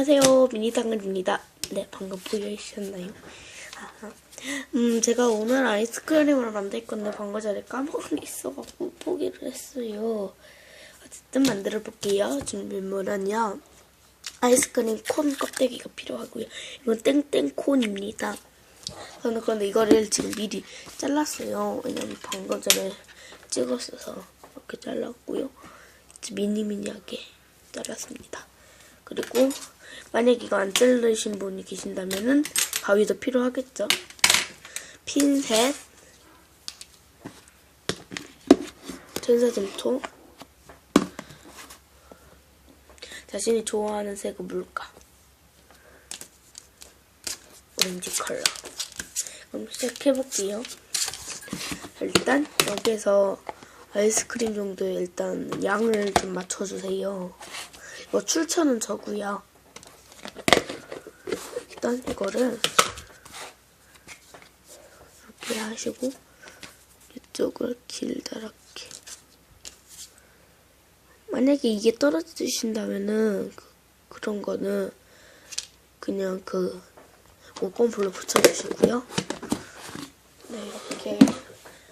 안녕하세요. 미니당근입니다. 네 방금 보여주셨나요? 음 제가 오늘 아이스크림을 만들 건데 방금 전에 까먹은 게 있어갖고 포기를 했어요. 어쨌든 만들어 볼게요. 준비물은요. 아이스크림 콘 껍데기가 필요하고요. 이건 땡땡콘입니다. 저는 근데 이거를 지금 미리 잘랐어요. 왜냐면 방금 전에 찍었어서 이렇게 잘랐고요. 미니미니하게 잘랐습니다 그리고 만약 이거 안 자르신 분이 계신다면은 가위도 필요하겠죠. 핀셋, 전사점토, 자신이 좋아하는 색은 물감, 오렌지 컬러. 그럼 시작해볼게요. 일단 여기서 아이스크림 정도의 일단 양을 좀 맞춰주세요. 이거 출처는 저고요. 일단 이거를 이렇게 하시고 이쪽을 길다랗게 만약에 이게 떨어지신다면은 그, 그런 거는 그냥 그 모건불로 붙여주시고요. 네 이렇게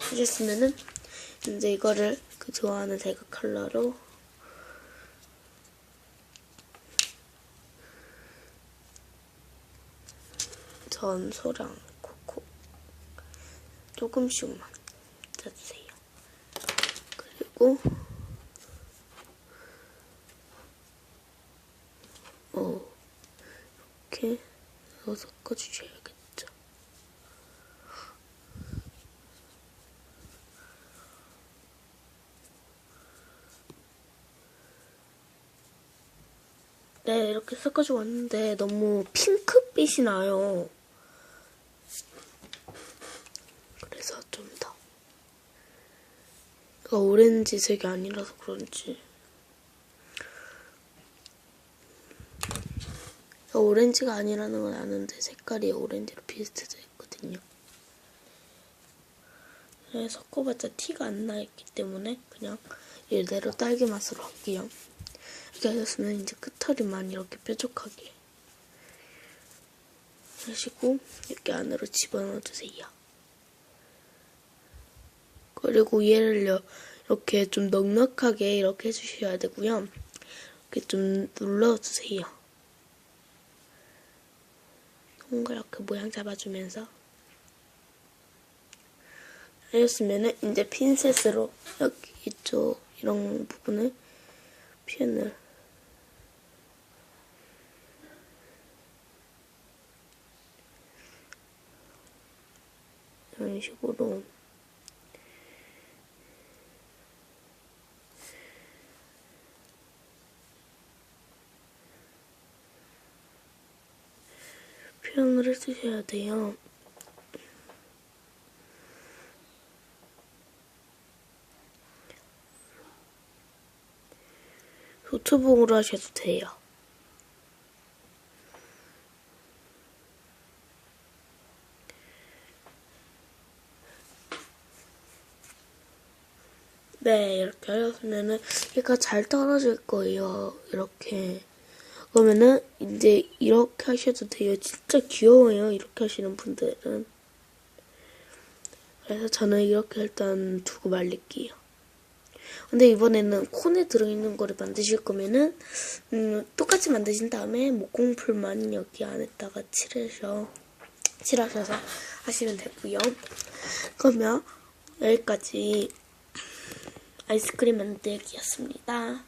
하셨으면은 이제 이거를 그 좋아하는 색깔 컬러로 전 소랑 코코 조금씩만 짜주세요. 그리고 어 이렇게 넣어서 섞어주셔야겠죠. 네, 이렇게 섞어주고 왔는데 너무 핑크빛이 나요. 그래서 좀 더. 이거 오렌지색이 아니라서 그런지. 오렌지가 아니라는 건 아는데 색깔이 오렌지로 비슷해져 있거든요. 네, 섞어봤자 티가 안 나있기 때문에 그냥 이대로 딸기 맛으로 할게요. 이렇게 하셨으면 이제 끝털이만 이렇게 뾰족하게 하시고 이렇게 안으로 집어넣어 주세요. 그리고 얘를요 이렇게 좀 넉넉하게 이렇게 해주셔야 되고요. 이렇게 좀 눌러주세요. 동그랗게 모양 잡아주면서 하셨으면은 이제 핀셋으로 여기 이쪽 이런 부분을 표현을 이런 식으로 표현을 해주셔야 돼요. 노트북으로 하셔도 돼요. 네, 이렇게 하셨으면은 얘가 잘 떨어질 거예요. 이렇게. 그러면은 이제 이렇게 하셔도 돼요. 진짜 귀여워요. 이렇게 하시는 분들은. 그래서 저는 이렇게 일단 두고 말릴게요. 근데 이번에는 콘에 들어있는 거를 만드실 거면은 음, 똑같이 만드신 다음에 목공풀만 여기 안에다가 칠하셔 칠하셔서 하시면 되고요. 그러면 여기까지 아이스크림 만들기였습니다.